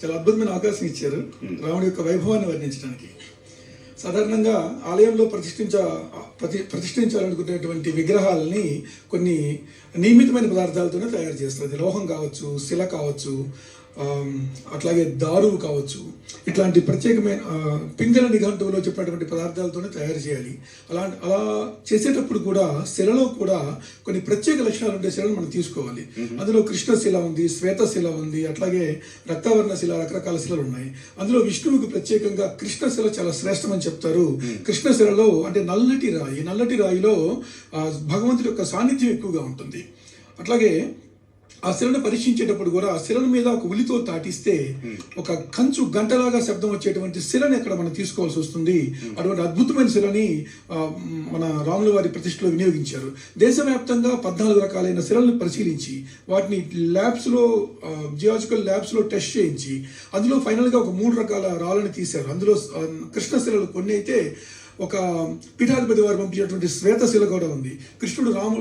చాలా అద్భుతమైన అవకాశం ఇచ్చారు. రాముడి యొక్క వైభవాన్ని వర్ణించడానికి. సాధారణంగా ఆలయంలో ప్రతిష్ఠించ ప్రతి ప్రతిష్ఠించాలనుకునేటువంటి విగ్రహాలని కొన్ని నియమితమైన పదార్థాలతోనే తయారు చేస్తారు. అది లోహం కావచ్చు శిల కావచ్చు అట్లాగే దారువు కావచ్చు. ఇట్లాంటి ప్రత్యేకమైన పింగళ నిఘంటువులో చెప్పినటువంటి పదార్థాలతోనే తయారు చేయాలి. అలా అలా చేసేటప్పుడు కూడా శిలలో కూడా కొన్ని ప్రత్యేక లక్షణాలు ఉండే శిలను మనం తీసుకోవాలి. అందులో కృష్ణ శిల ఉంది శ్వేత శిల ఉంది అట్లాగే రక్తవర్ణ శిల రకరకాల శిలలు ఉన్నాయి. అందులో విష్ణువుకి ప్రత్యేకంగా కృష్ణ శిల చాలా శ్రేష్టమని చెప్తారు. కృష్ణ శిలలో అంటే నల్లటి రాయి నల్లటి రాయిలో భగవంతుడి యొక్క సాన్నిధ్యం ఎక్కువగా ఉంటుంది. అట్లాగే ఆ శిలను పరీక్షించేటప్పుడు కూడా ఆ శిలను మీద ఒక ఉలితో తాటిస్తే ఒక కంచు గంటలాగా శబ్దం వచ్చేటువంటి శిలని అక్కడ మనం తీసుకోవాల్సి వస్తుంది. అటువంటి అద్భుతమైన శిలని మన రాముల వారి ప్రతిష్టలో వినియోగించారు. దేశవ్యాప్తంగా పద్నాలుగు రకాలైన శిలను పరిశీలించి వాటిని ల్యాబ్స్లో జియాలజికల్ ల్యాబ్స్లో టెస్ట్ చేయించి అందులో ఫైనల్గా ఒక మూడు రకాల రాళ్ళని తీశారు. అందులో కృష్ణ శిలలు కొన్ని అయితే ఒక పీఠాధిపతి వారు పంపించినటువంటి శ్వేతశిల కూడా ఉంది. కృష్ణుడు రాము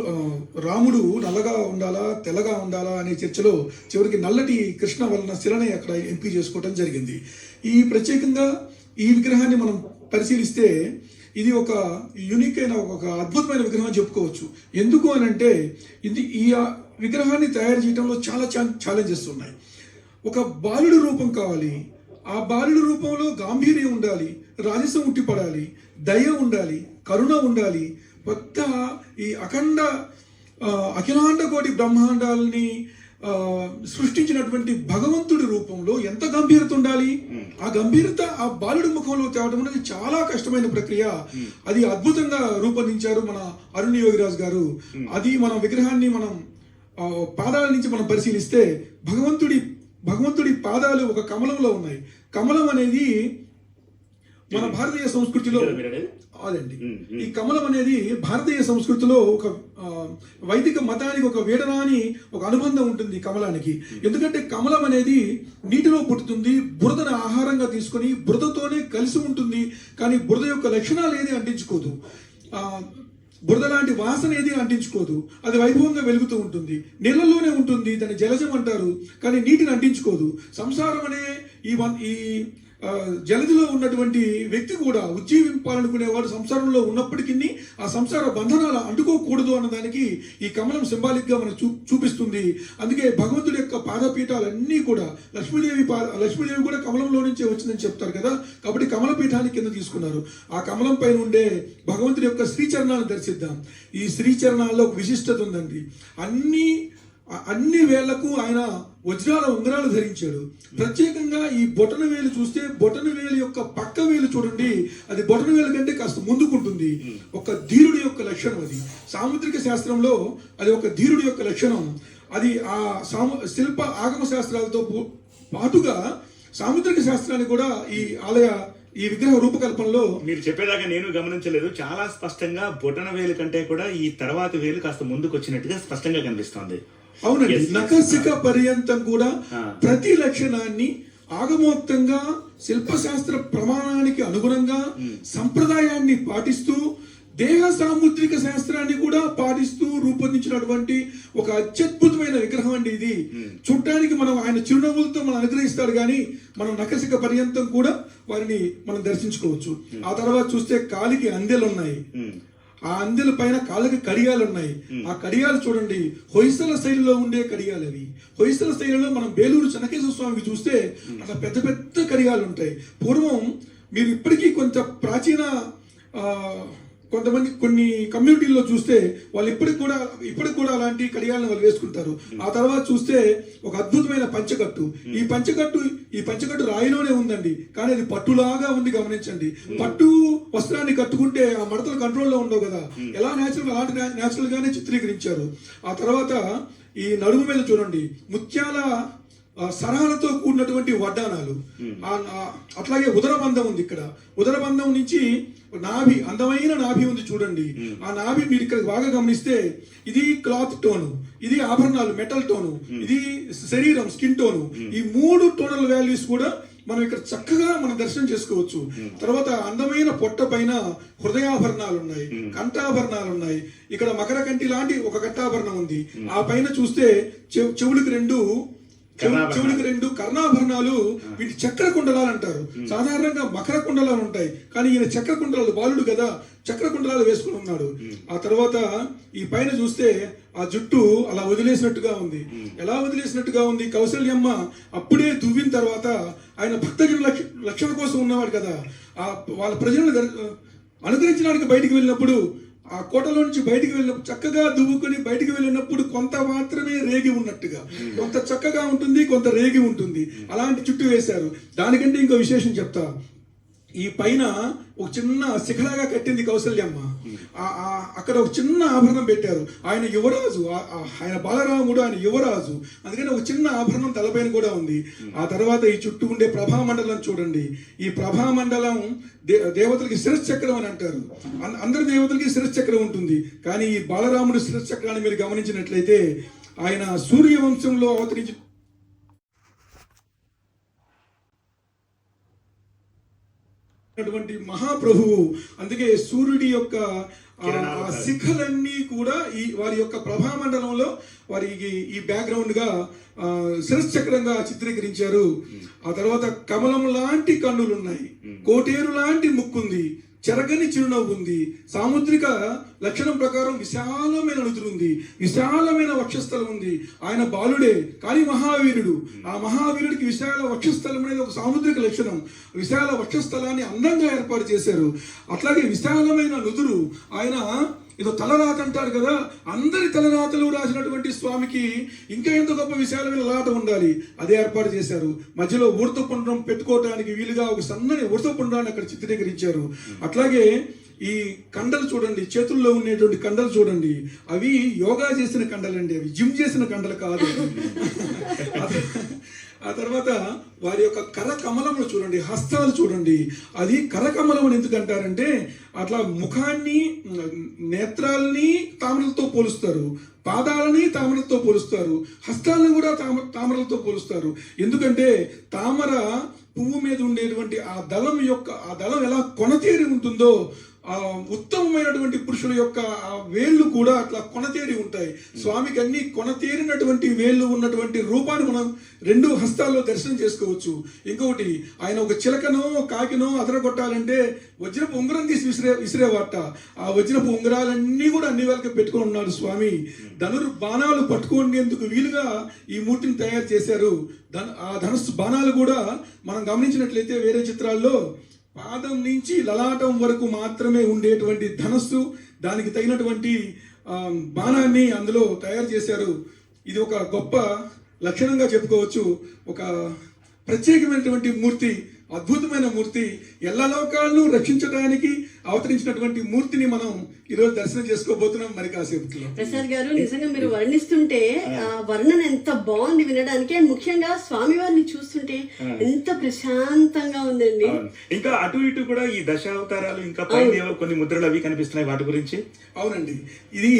రాముడు నల్లగా ఉండాలా తెల్లగా ఉండాలా అనే చర్చలో చివరికి నల్లటి కృష్ణ వలన శిలని అక్కడ ఎంపీ చేసుకోవడం జరిగింది. ఈ ప్రత్యేకంగా ఈ విగ్రహాన్ని మనం పరిశీలిస్తే ఇది ఒక యూనిక్ అయిన ఒక అద్భుతమైన విగ్రహం చెప్పుకోవచ్చు. ఎందుకు అని అంటే ఇది ఈ విగ్రహాన్ని తయారు చేయడంలో చాలా ఛాలెంజెస్ ఉన్నాయి. ఒక బాలుడి రూపం కావాలి. ఆ బాలుడి రూపంలో గాంభీర్యం ఉండాలి రాజసం ఉట్టిపడాలి దయ ఉండాలి కరుణ ఉండాలి. కొత్త ఈ అఖండ అఖిలాండ కోటి బ్రహ్మాండాలని ఆ, సృష్టించినటువంటి భగవంతుడి రూపంలో ఎంత గంభీరత ఉండాలి? ఆ గంభీరత ఆ బాలుడి ముఖంలో తేవడం అనేది చాలా కష్టమైన ప్రక్రియ. అది అద్భుతంగా రూపొందించారు మన అరుణ్ యోగిరాజ్ గారు. అది మన విగ్రహాన్ని మనం ఆ, పాదాల నుంచి మనం పరిశీలిస్తే భగవంతుడి భగవంతుడి పాదాలు ఒక కమలంలో ఉన్నాయి. కమలం అనేది మన భారతీయ సంస్కృతిలో అదండి ఈ కమలం అనేది భారతీయ సంస్కృతిలో ఒక వైదిక మతానికి ఒక వీడనాని ఒక అనుబంధం ఉంటుంది కమలానికి. ఎందుకంటే కమలం అనేది నీటిలో పుట్టుతుంది బురదను ఆహారంగా తీసుకొని బురదతోనే కలిసి ఉంటుంది. కానీ బురద యొక్క లక్షణాలు ఏది అంటించుకోదు. ఆ, బురద లాంటి వాసన ఏది అంటించుకోదు. అది వైభవంగా వెలుగుతూ ఉంటుంది. నీళ్ళలోనే ఉంటుంది. దాన్ని జలజం అంటారు. కానీ నీటిని అంటించుకోదు. సంసారం అనే ఈ వన్- ఈ జలదిలో ఉన్నటువంటి వ్యక్తి కూడా ఉజ్జీవింపాలనుకునేవాడు సంసారంలో ఉన్నప్పటికీ ఆ సంసార బంధనాలు అంటుకోకూడదు అన్నదానికి ఈ కమలం సింబాలిక్గా మనకు చూ చూపిస్తుంది. అందుకే భగవంతుడి యొక్క పాదపీఠాలన్నీ కూడా లక్ష్మీదేవి పాద లక్ష్మీదేవి కూడా కమలంలో నుంచే వచ్చిందని చెప్తారు కదా? కాబట్టి కమల పీఠాన్ని కింద తీసుకున్నారు. ఆ కమలం పైన ఉండే భగవంతుడి యొక్క శ్రీచరణాలను దర్శిద్దాం. ఈ శ్రీచరణాల్లో ఒక విశిష్టత ఉందండి. అన్ని అన్ని వేళకు ఆయన వజ్రాల ఉంగరాలు ధరించాడు. ప్రత్యేకంగా ఈ బొటన వేలు చూస్తే బొటన వేలు యొక్క పక్క వేలు చూడండి. అది బొటన వేలు కంటే కాస్త ముందుకుంటుంది. ఒక ధీరుడి యొక్క లక్షణం అది. సాముద్రిక శాస్త్రంలో అది ఒక ధీరుడి యొక్క లక్షణం. అది ఆ సాము శిల్ప ఆగమ శాస్త్రాలతో పాటుగా సాముద్రిక శాస్త్రాన్ని కూడా ఈ ఆలయ ఈ విగ్రహ రూపకల్పనలో మీరు చెప్పేదాకా నేను గమనించలేదు. చాలా స్పష్టంగా బొటన వేలు కంటే కూడా ఈ తర్వాత వేలు కాస్త ముందుకు వచ్చినట్టుగా స్పష్టంగా కనిపిస్తోంది. అవునండి. నకసిక పర్యంతం కూడా. ప్రతి లక్షణాన్ని ఆగమోక్తంగా శిల్పశాస్త్ర ప్రమాణానికి అనుగుణంగా సంప్రదాయాన్ని పాటిస్తూ దేహ సాముద్రిక శాస్త్రాన్ని కూడా పాటిస్తూ రూపొందించినటువంటి ఒక అత్యద్భుతమైన విగ్రహం అండి ఇది. చూడటానికి మనం ఆయన చిరునవ్వులతో మనం అనుగ్రహిస్తాడు కానీ మనం నకసిక పర్యంతం కూడా వారిని మనం దర్శించుకోవచ్చు. ఆ తర్వాత చూస్తే కాలికి అందెలు ఉన్నాయి. ఆ అందెల పైన కాళ్ళకి కడియాలు ఉన్నాయి ఆ కడియాలు చూడండి హొయసల శైలిలో ఉండే కడియాలు అవి. హొయసల శైలిలో మనం బేలూరు చెనకేశ్వర స్వామికి చూస్తే అట్లా పెద్ద పెద్ద కడియాలు ఉంటాయి పూర్వం మీరు ఇప్పటికీ కొంత ప్రాచీన కొంతమంది కొన్ని కమ్యూనిటీల్లో చూస్తే వాళ్ళు ఇప్పటికి కూడా ఇప్పటికి కూడా అలాంటి కడియాలను వాళ్ళు వేసుకుంటారు. ఆ తర్వాత చూస్తే ఒక అద్భుతమైన పంచకట్టు. ఈ పంచకట్టు ఈ పంచకట్టు రాయిలోనే ఉందండి. కానీ అది పట్టులాగా ఉంది గమనించండి. పట్టు వస్త్రాన్ని కట్టుకుంటే ఆ మడతలు కంట్రోల్లో ఉండవు కదా. ఎలా నేచురల్ అలాంటి నేచురల్ గానే చిత్రీకరించారు. ఆ తర్వాత ఈ నడుము మీద చూడండి. ముత్యాల సరాలతో కూడినటువంటి వడ్డానాలు ఆ, అట్లాగే ఉదరబంధం ఉంది ఇక్కడ. ఉదరబంధం నుంచి నాభి అందమైన నాభి ఉంది చూడండి. ఆ నాభి మీరు ఇక్కడ బాగా గమనిస్తే ఇది క్లాత్ టోను ఇది ఆభరణాలు మెటల్ టోను ఇది శరీరం స్కిన్ టోను. ఈ మూడు టోనల్ వాల్యూస్ కూడా మనం ఇక్కడ చక్కగా మనం దర్శనం చేసుకోవచ్చు. తర్వాత అందమైన పొట్ట పైన హృదయాభరణాలు ఉన్నాయి కంఠాభరణాలు ఉన్నాయి ఇక్కడ మకర కంటి లాంటి ఒక కంఠాభరణం ఉంది. ఆ పైన చూస్తే చెవు- చెవులకు రెండు చెవు- కర్ణాభరణాలు. చెవులకు రెండు కర్ణాభరణాలు వీటి చక్ర కుండలాలు అంటారు సాధారణంగా మకర కుండలాలు ఉంటాయి. కానీ ఈయన చక్ర కుండలాలు బాలుడు కదా చక్ర కుండలాలు వేసుకుని ఉన్నాడు. ఆ తర్వాత ఈ పైన చూస్తే ఆ జుట్టు అలా వదిలేసినట్టుగా ఉంది. ఎలా వదిలేసినట్టుగా ఉంది? కౌశల్యమ్మ అప్పుడే దువ్విన తర్వాత ఆయన భక్తజన లక్ష లక్షణ కోసం ఉన్నవాడు కదా. ఆ వాళ్ళ ప్రజలను అనుగ్రహించడానికి బయటికి వెళ్ళినప్పుడు ఆ కోటలో నుంచి బయటికి వెళ్ళినప్పుడు చక్కగా దువ్వుకొని బయటికి వెళ్ళినప్పుడు కొంత మాత్రమే రేగి ఉన్నట్టుగా. కొంత చక్కగా ఉంటుంది కొంత రేగి ఉంటుంది. అలాంటి చుట్టూ వేశారు. దానికంటే ఇంకో విశేషం చెప్తా. ఈ పైన ఒక చిన్న శిఖలాగా కట్టింది కౌసల్యమ్మ ఆ- ఆ- అక్కడ ఒక చిన్న ఆభరణం పెట్టారు. ఆయన యువరాజు ఆయన బాలరాముడు ఆయన యువరాజు. అందుకని ఒక చిన్న ఆభరణం తలపైన కూడా ఉంది. ఆ తర్వాత ఈ చుట్టూ ఉండే ప్రభామండలం చూడండి. ఈ ప్రభామండలం దే దేవతలకి శిరశ్చక్రం అని అంటారు. అందరి దేవతలకి శిరశ్చక్రం ఉంటుంది. కానీ ఈ బాలరాముడి శిరశ్చక్రాన్ని మీరు గమనించినట్లయితే ఆయన సూర్యవంశంలో అవతరించి అటువంటి మహాప్రభువు. అందుకే సూర్యుడి యొక్క శిఖలన్నీ కూడా ఈ వారి యొక్క ప్రభామండలంలో వారికి ఈ బ్యాక్గ్రౌండ్గా ఆ, శిరశ్చక్రంగా చిత్రీకరించారు. ఆ తర్వాత కమలం లాంటి కన్నులు ఉన్నాయి కోటేరు లాంటి ముక్కుంది. చెరగని చిరునవ్వు ఉంది. సాముద్రిక లక్షణం ప్రకారం విశాలమైన నుదురు ఉంది. విశాలమైన వక్షస్థలం ఉంది. ఆయన బాలుడే కానీ మహావీరుడు. ఆ మహావీరుడికి విశాల వక్షస్థలం అనేది ఒక సాముద్రిక లక్షణం. విశాల వక్షస్థలాన్ని అందంగా ఏర్పాటు చేశారు. అట్లాగే విశాలమైన నుదురు. ఆయన ఇదో తలరాత అంటారు కదా అందరి తలరాతలు రాసినటువంటి స్వామికి ఇంకా ఎంత గొప్ప విశాలమైన లాట ఉండాలి? అదే ఏర్పాటు చేశారు. మధ్యలో ఉడతపుండ్రం పెట్టుకోవడానికి వీలుగా ఒక సన్నని ఉడతపుండ్రాన్ని అక్కడ చిత్రీకరించారు. అట్లాగే ఈ కండలు చూడండి చేతుల్లో ఉండేటువంటి కండలు చూడండి. అవి యోగా చేసిన కండలండి అవి జిమ్ చేసిన కండలు కాదు. ఆ తర్వాత వారి యొక్క కరకమలములు చూడండి హస్తాలు చూడండి. అది కరకమలం అని ఎందుకు అంటారంటే అట్లా ముఖాన్ని నేత్రాలని తామరలతో పోలుస్తారు. పాదాలని తామరలతో పోలుస్తారు. హస్తాలను కూడా తామ తామరలతో పోలుస్తారు. ఎందుకంటే తామర పువ్వు మీద ఉండేటువంటి ఆ దళం యొక్క ఆ దళం ఎలా కొనతీరి ఉంటుందో ఉత్తమమైనటువంటి పురుషుల యొక్క వేళ్ళు కూడా అట్లా కొనతేరి ఉంటాయి. స్వామికి అన్ని కొనతేరినటువంటి వేళ్ళు ఉన్నటువంటి రూపాన్ని మనం రెండు హస్తాల్లో దర్శనం చేసుకోవచ్చు. ఇంకొకటి ఆయన ఒక చిలకనో కాకినో అదరగొట్టాలంటే వజ్రపు ఉంగరం తీసి విసిరే విసిరేవాట. ఆ వజ్రపు ఉంగరాలన్నీ కూడా అన్ని వేళకి పెట్టుకొని ఉన్నాడు స్వామి. ధనుర్ బాణాలు పట్టుకునేందుకు వీలుగా ఈ మూర్తిని తయారు చేశారు. ధన ఆ ధనుస్సు బాణాలు కూడా మనం గమనించినట్లయితే వేరే చిత్రాల్లో పాదం నుంచి లలాటం వరకు మాత్రమే ఉండేటువంటి ధనస్సు దానికి తగినటువంటి బాణాన్ని అందులో తయారు చేశారు. ఇది ఒక గొప్ప లక్షణంగా చెప్పుకోవచ్చు. ఒక ప్రత్యేకమైనటువంటి మూర్తి అద్భుతమైన మూర్తి ఎల్ల లోకాలను రక్షించడానికి అవతరించినటువంటి మూర్తిని మనం ఈరోజు దర్శనం చేసుకోబోతున్నాం మరి కాసేపట్లో. ప్రసాద్ గారు నిజంగా మీరు వర్ణిస్తుంటే వర్ణన ఎంత బాగుంది వినడానికి అండ్ ముఖ్యంగా స్వామి వారిని చూస్తుంటే ఎంత ప్రశాంతంగా ఉందండి. ఇంకా అటు ఇటు కూడా ఈ దశావతారాలు ఇంకా పైన కొన్ని ముద్రలు అవి కనిపిస్తున్నాయి వాటి గురించి. అవునండి. ఇది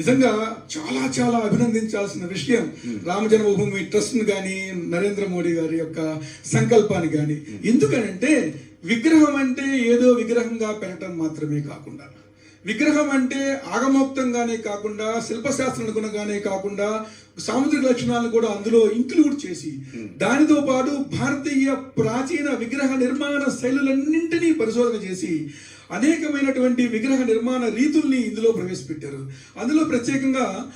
నిజంగా చాలా చాలా అభినందించాల్సిన విషయం. రామ జన్మభూమి ట్రస్ట్ కానీ నరేంద్ర మోడీ గారి యొక్క సంకల్పాన్ని కానీ ఎందుకనంటే విగ్రహం అంటే ఏదో విగ్రహంగా పెట్టడం మాత్రమే కాకుండా విగ్రహం అంటే ఆగమోక్తంగానే కాకుండా శిల్పశాస్త్ర అనుగుణంగానే కాకుండా సాముద్రిక లక్షణాలను కూడా అందులో ఇంక్లూడ్ చేసి దానితో పాటు భారతీయ ప్రాచీన విగ్రహ నిర్మాణ శైలులన్నింటినీ పరిశోధన చేసి అనేకమైనటువంటి విగ్రహ నిర్మాణ రీతుల్ని ఇందులో ప్రవేశపెట్టారు. అందులో ప్రత్యేకంగా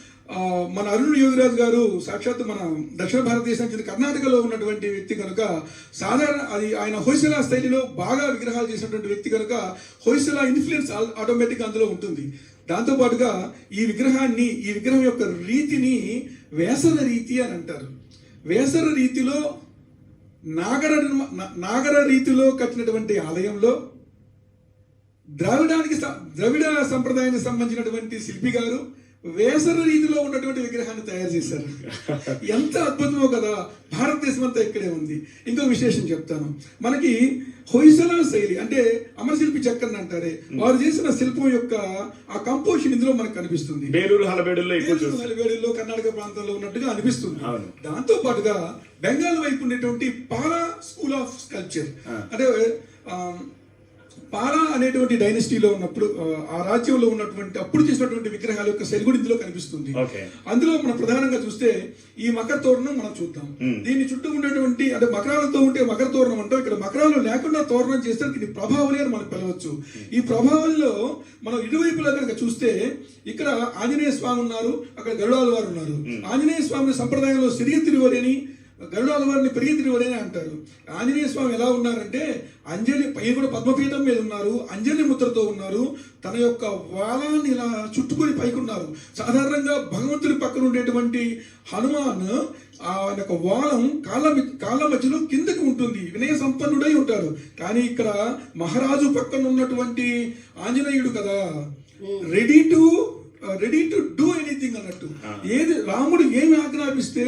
మన అరుణ్ యోగిరాజు గారు సాక్షాత్ మన దక్షిణ భారతదేశానికి కర్ణాటకలో ఉన్నటువంటి వ్యక్తి కనుక సాధారణ అది ఆయన హొయసలా శైలిలో బాగా విగ్రహాలు చేసినటువంటి వ్యక్తి కనుక హొయసలా ఇన్ఫ్లుయెన్స్ ఆటోమేటిక్ అందులో ఉంటుంది. దాంతో పాటుగా ఈ విగ్రహాన్ని ఈ విగ్రహం యొక్క రీతిని వేసర రీతి అని అంటారు. వేసర రీతిలో నాగర నా- నాగర రీతిలో కట్టినటువంటి ఆలయంలో ద్రావిడానికి ద్రవిడ సంప్రదాయానికి సంబంధించినటువంటి శిల్పి గారు వేసర రీతిలో ఉన్నటువంటి విగ్రహాన్ని తయారు చేశారు. ఎంత అద్భుతమో కదా భారతదేశం అంతా ఇక్కడే ఉంది. ఇంకో విశేషం చెప్తాను. మనకి హొయసల శైలి అంటే అమరశిల్పి చక్కర్ని అంటారే వారు చేసిన శిల్పం యొక్క ఆ కంపోజిషన్ ఇందులో మనకు కనిపిస్తుంది. బేలూరు హలబేడుల్లో కర్ణాటక ప్రాంతంలో ఉన్నట్టుగా అనిపిస్తుంది. దాంతో పాటుగా బెంగాల్ వైపు ఉండేటువంటి పాలా స్కూల్ ఆఫ్ స్కల్ప్చర్ అంటే పాలా అనేటువంటి డైనస్టీలో ఉన్నప్పుడు ఆ, రాజ్యంలో ఉన్నటువంటి అప్పుడు చేసినటువంటి విగ్రహాల యొక్క శైలి కూడా ఇందులో కనిపిస్తుంది అందులో మనం ప్రధానంగా చూస్తే ఈ మకర తోరణం మనం చూద్దాం. దీని చుట్టూ ఉండేటువంటి అంటే మకరాలతో ఉంటే మకర తోరణం అంటాం ఇక్కడ మకరాలు లేకుండా తోరణం చేస్తే దీని ప్రభావలి అని మనం పిలవచ్చు. ఈ ప్రభావంలో మనం ఇరువైపులా కనుక చూస్తే ఇక్కడ ఆంజనేయ స్వామి ఉన్నారు అక్కడ గరుడాల వారు ఉన్నారు. ఆంజనేయ స్వామి సంప్రదాయంలో సిరిగి తిరువరి అని గరుడాల వారిని పెరిగి తిరువరి అని అంటారు. ఆంజనేయ స్వామి ఎలా ఉన్నారంటే అంజలి పై కూడా పద్మపీఠం మీద ఉన్నారు అంజలి ముద్రతో ఉన్నారు తన యొక్క వాలాన్ని ఇలా చుట్టుకొని పైకి ఉన్నారు సాధారణంగా భగవంతుడి పక్కన ఉండేటువంటి హనుమాన్ ఆ యొక్క వాలం కాళ్ళ కాళ్ళ మధ్యలో కిందకి ఉంటుంది వినయ సంపన్నుడై ఉంటాడు. కానీ ఇక్కడ మహారాజు పక్కన ఉన్నటువంటి ఆంజనేయుడు కదా ready to ready to do anything అన్నట్టు. ఏది రాముడు ఏమి ఆజ్ఞాపిస్తే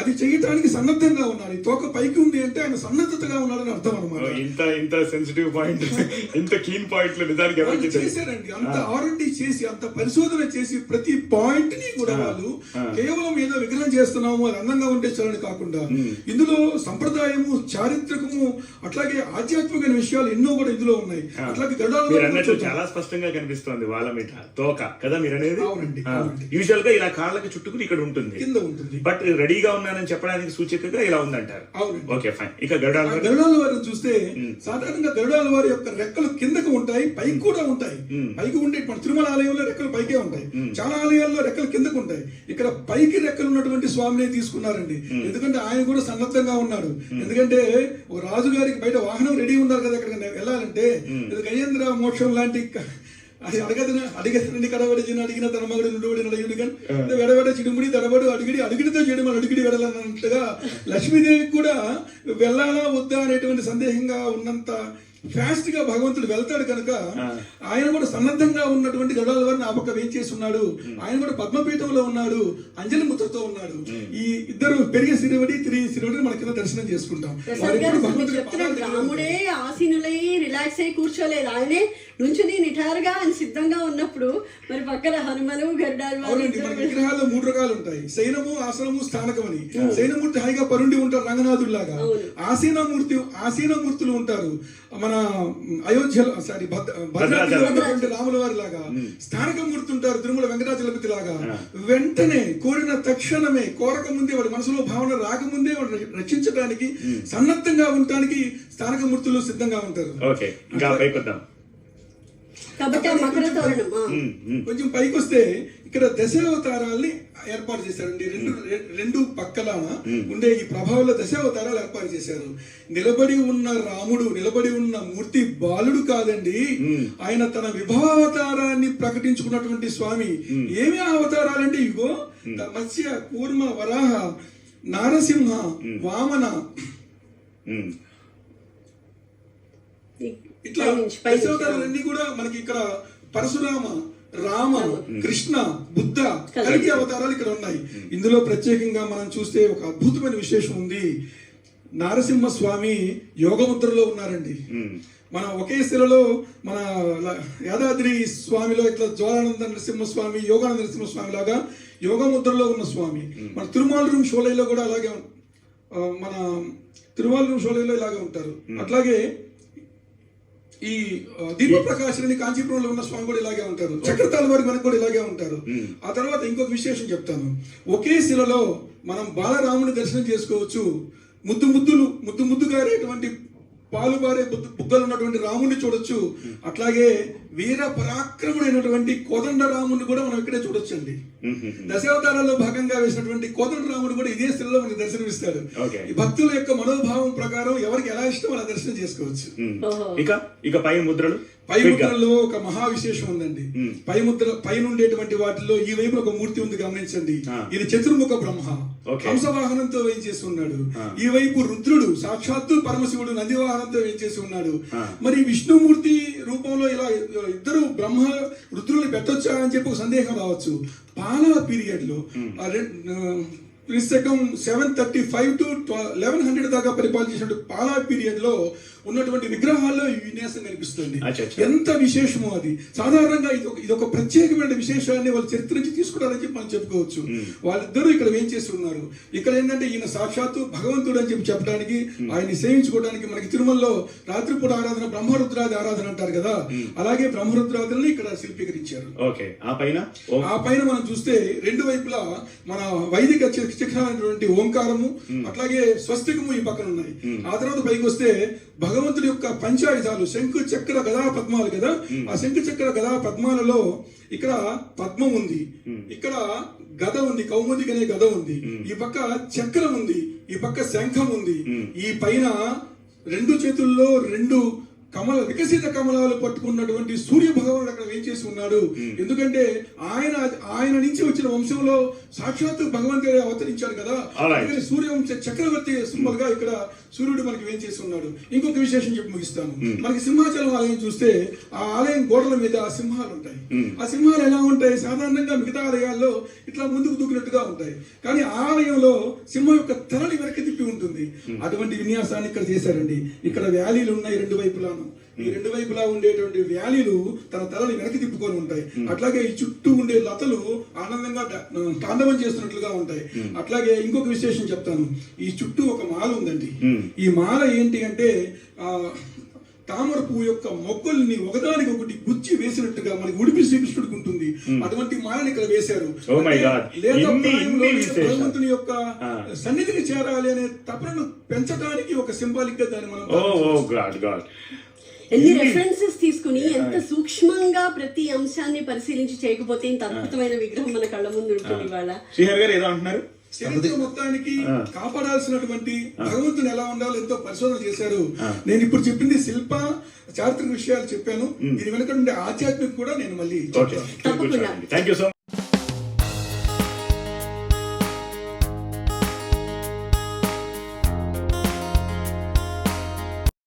అది చేయటానికి సన్నద్ధంగా ఉన్నాడు. ఈ తోక పైకి ఉంది అంటే ఆయన సన్నద్ధతగా ఉన్నాడని అర్థం అనమాట ఇంత ఇంత సెన్సిటివ్ పాయింట్ ఇంత కీన్ పాయింట్లు నిజానికి ఎవరికి. చేశారండి అంత ఆర్ఎండి చేసి అంత పరిశోధన చేసి ప్రతి పాయింట్ని కూడా వాళ్ళు కేవలం ఏదో విగ్రహం చేస్తున్నాము అది అందంగా ఉంటే చాలని కాకుండా ఇందులో సంప్రదాయము చారిత్రకము అట్లాగే ఆధ్యాత్మిక విషయాలు ఎన్నో కూడా ఇందులో ఉన్నాయి. అట్లాగే చూద్దాం. చాలా స్పష్టంగా కనిపిస్తోంది వాళ్ళ మీద. తోక కదా మీరు అనేది. యూజువల్గా ఇలా కాళ్ళకి చుట్టుకుని ఇక్కడ ఉంటుంది. కింద ఉంటుంది. బట్ రెడీగా ఉన్నానని చెప్పడానికి సూచికగా ఇలా ఉందంటారు. ఓకే ఫైన్ ఇక గరుడాల? గరుడాల వారిని చూస్తే సాధారణంగా గరుడాల వారి యొక్క రెక్కలు కిందకు ఉంటాయి పైకి కూడా ఉంటాయి. పైకి ఉండే మన తిరుమల ఆలయంలో రెక్కలు పైకే ఉంటాయి. చాలా ఆలయాల్లో రెక్కలు కిందకు ఉంటాయి. ఇక్కడ పైకి రెక్కలు ఉన్నటువంటి స్వామిని తీసుకున్నారండి. ఎందుకంటే ఆయన కూడా సన్నద్ధంగా ఉన్నాడు. ఎందుకంటే ఒక రాజు గారికి బయట వాహనం రెడీ ఉన్నారు కదా ఇక్కడ వెళ్ళాలంటే ఇది గజేంద్ర మోక్షం లాంటి అది అడగదన? అడిగదనండి కడబడిచిన అడిగిన తన మగుడు నుండి అడిగిన కానీ వెడబెడ చిడుముడి తడబడు అడిగిడి అడిగిడితో చేయడం అడిగిడి వెడలన్నట్టుగా లక్ష్మీదేవికి కూడా వెళ్ళాలా వద్దా అనేటువంటి సందేహంగా ఉన్నంత ఫాస్ట్గా భగవంతుడు వెళ్తాడు కనుక ఆయన కూడా సన్నద్ధంగా ఉన్నటువంటి గడాల వారిని ఆ పక్క వేయి చేసి ఉన్నాడు. ఆయన కూడా పద్మపీఠంలో ఉన్నాడు. అంజలి ముద్రతో ఉన్నాడు. ఈ ఇద్దరు పెరిగే సిరివడి తిరిగి సిరివడి మన కింద దర్శనం చేసుకుంటాం. రాముడే ఆసీనులై రిలాక్స్ అయ్యి కూర్చోలేదు. ఆయనే నుంచుని నిఠారుగా ఆయన సిద్ధంగా ఉన్నప్పుడు మరి పక్కన హనుమను గరుడాలు విగ్రహాల్లో మూడు రకాలు ఉంటాయి. శయనము ఆసనము స్థానకం అని శయనమూర్తి హాయిగా పరుండి ఉంటారు రంగనాథుల్లాగా. ఆసీనమూర్తి ఆసీనమూర్తులు ఉంటారు. మన అయోధ్య సారీ ఉన్నటువంటి రాముల వారి లాగా స్థానిక మూర్తి ఉంటారు తిరుమల వెంకటాచలపతి లాగా. వెంటనే కోరిన తక్షణమే కోరక ముందే వాడి మనసులో భావన రాకముందే వాడు రక్షించడానికి సన్నద్ధంగా ఉండటానికి స్థానిక మూర్తులు సిద్ధంగా ఉంటారు ఓకే ఇంకా పైకి వద్దాం కాబట్టి ఆ మకర తోరణం. కొంచెం పైకి వస్తే ఇక్కడ దశావతారాల్ని ఏర్పాటు చేశారండి రెండు రెండు పక్కల ఉండే ఈ ప్రభావంలో దశావతారాలు ఏర్పాటు చేశారు. నిలబడి ఉన్న రాముడు నిలబడి ఉన్న మూర్తి బాలుడు కాదండి. ఆయన తన విభావతారాన్ని ప్రకటించుకున్నటువంటి స్వామి. ఏమి ఆ అవతారాలంటే ఇగో? మత్స్య కూర్మ వరాహ నారసింహ వామన. ఇట్లా. దశావతారాలన్నీ కూడా మనకి ఇక్కడ పరశురామ రామ కృష్ణ బుద్ధ కలిగి అవతారాలు ఇక్కడ ఉన్నాయి. ఇందులో ప్రత్యేకంగా మనం చూస్తే ఒక అద్భుతమైన విశేషం ఉంది. నారసింహ స్వామి యోగముద్రలో ఉన్నారండి. మన ఒకే శిలలో మన యాదాద్రి స్వామిలో ఇట్లా జ్వాలానంద నరసింహ స్వామి యోగానంద నరసింహ స్వామి లాగా యోగముద్రలో ఉన్న స్వామి. మన తిరుమాలూరు షోలైలో కూడా అలాగే మన తిరుమాలూరు షోలైలో ఇలాగే ఉంటారు. అట్లాగే ఈ ఆ, దీప ప్రకాశుని కాంచీపురంలో ఉన్న స్వామి కూడా ఇలాగే ఉంటారు. చక్రతాల వారి మనకు కూడా ఇలాగే ఉంటారు. ఆ తర్వాత ఇంకొక విశేషం చెప్తాను. ఒకే శిలలో మనం బాలరాముని దర్శనం చేసుకోవచ్చు. ముద్దు ముద్దులు ముద్దు ముద్దు గారేటువంటి పాలు బారే బుద్దు- బుగ్గలు ఉన్నటువంటి రాముడిని చూడొచ్చు అట్లాగే వీర పరాక్రముడైనటువంటి కోదండ రాముడిని కూడా మనం ఇక్కడే చూడొచ్చండి దశావతారాల్లో భాగంగా వేసినటువంటి కోదండ రాముడు కూడా ఇదే స్థితిలో మనకి దర్శనమిస్తాడు. ఈ భక్తుల యొక్క మనోభావం ప్రకారం ఎవరికి ఎలా ఇష్టం అలా దర్శనం చేసుకోవచ్చు. ఇక ఇక పై ముద్రలు పై. ముద్రలో ఒక మహా విశేషం ఉందండి. పై ముద్ర పైన ఉండేటువంటి వాటిలో ఈ వైపు ఒక మూర్తి ఉంది గమనించండి. ఇది చతుర్ముఖ బ్రహ్మ. హంసవాహనంతో వేయించేసి ఉన్నాడు. ఈ వైపు రుద్రుడు సాక్షాత్తు పరమశివుడు నందివాహనంతో వేయించేసి ఉన్నాడు. మరి విష్ణుమూర్తి రూపంలో ఇలా ఇద్దరు బ్రహ్మ రుద్రుల్ని పెట్టొచ్చా అని చెప్పి ఒక సందేహం రావచ్చు. పాలా పీరియడ్లో ఆ రెం- ఆ, క్రిస్తకం seven thirty five to eleven hundred దాకా పరిపాలించినటువంటి పాలా పీరియడ్లో ఉన్నటువంటి విగ్రహాల్లో ఈ విన్యాసం కనిపిస్తుంది. ఎంత విశేషమో అది. సాధారణంగా ఇది ఒక ఇది ఒక ప్రత్యేకమైన విశేషాన్ని వాళ్ళ చరిత్ర నుంచి తీసుకున్నారని చెప్పి మనం చెప్పుకోవచ్చు. వాళ్ళిద్దరూ ఇక్కడ ఏం చేసి ఉన్నారు? ఇక్కడ ఏంటంటే ఈయన సాక్షాత్తు భగవంతుడు అని చెప్పి చెప్పడానికి ఆయన్ని సేవించుకోవడానికి మనకి తిరుమలలో రాత్రిపూట ఆరాధన బ్రహ్మరుద్రాది ఆరాధన అంటారు కదా. అలాగే బ్రహ్మరుద్రాదుల్ని ఇక్కడ శిల్పీకరించారు. ఓకే. ఆ పైన? ఆ పైన మనం చూస్తే రెండు వైపులా మన వైదిక చిహ్నమైనటువంటి ఓంకారము అట్లాగే స్వస్తికము ఈ పక్కన ఉన్నాయి. ఆ తర్వాత పైకి వస్తే భగవంతుడి యొక్క పంచాయుధాలు శంకు చక్ర గదా పద్మాలు కదా? ఆ శంకు చక్ర గదా పద్మాలలో ఇక్కడ పద్మం ఉంది. ఇక్కడ గద ఉంది కౌముదికి అనే గద ఉంది. ఈ పక్క చక్రం ఉంది ఈ పక్క శంఖం ఉంది. ఈ పైన రెండు చేతుల్లో రెండు కమల వికసిత కమలాలు పట్టుకున్నటువంటి సూర్య భగవానుడు అక్కడ ఏం చేసి ఉన్నాడు? ఎందుకంటే ఆయన ఆయన నుంచి వచ్చిన వంశంలో సాక్షాత్తు భగవంతుడే అవతరించాడు కదా. అందుకని సూర్యవంశ చక్రవర్తి సింబల్గా ఇక్కడ సూర్యుడు మనకి ఏం చేసి ఉన్నాడు? ఇంకొక విశేషం చెప్పి ముగిస్తాను. మనకి సింహాచలం ఆలయం చూస్తే ఆ ఆలయం గోడల మీద సింహాలు ఉంటాయి. ఆ సింహాలు ఎలా ఉంటాయి? సాధారణంగా మిగతా ఆలయాల్లో ఇట్లా ముందుకు దూకినట్టుగా ఉంటాయి. కానీ ఆ ఆలయంలో సింహం యొక్క తలని వెనక్కి అటువంటి విన్యాసాన్ని ఇక్కడ చేశారండి. ఇక్కడ వ్యాలీలు ఉన్నాయి రెండు వైపులాను. ఈ రెండు వైపులా ఉండేటువంటి వ్యాలీలు తన తలని వెనక్కి తిప్పుకొని ఉంటాయి. అట్లాగే ఈ చుట్టూ ఉండే లతలు ఆనందంగా తాండవం చేస్తున్నట్లుగా ఉంటాయి. అట్లాగే ఇంకొక విశేషం చెప్తాను. ఈ చుట్టూ ఒక మాల ఉందండి. ఈ మాల ఏంటి అంటే ఆ తామర పువ్వు యొక్క మొక్కల్ని ఒకదానికి ఒకటి గుచ్చి వేసినట్టుగా మనకి ఉడిపి శ్రీకృష్ణుడికి ఉంటుంది. అటువంటి మాలని ఇక్కడ వేశారు. Oh. భగవంతుని యొక్క ఆ. సన్నిధిని చేరాలి అనే తపనను పెంచడానికి ఒక సింబాలిక్గా దాన్ని మనం ఓ ఓ గాడ్ గాడ్ ఎన్ని రెఫరెన్సెస్ తీసుకుని ఎంత సూక్ష్మంగా ప్రతి అంశాన్ని పరిశీలించి చేయకపోతే ఇంత అద్భుతమైన విగ్రహం మన కళ్ళ ముందు ఉంటుంది ఇవాళ. శ్రీహరి గారు ఏదో అంటున్నారు? చరిత్ర మొత్తానికి కాపాడాల్సినటువంటి భగవంతుని ఎలా ఉండాలో ఎంతో పరిశోధన చేశారు. నేను ఇప్పుడు చెప్పింది శిల్ప చారిత్రక విషయాలు చెప్పాను. దీని వెనక ఉండే ఆధ్యాత్మిక కూడా నేను మళ్ళీ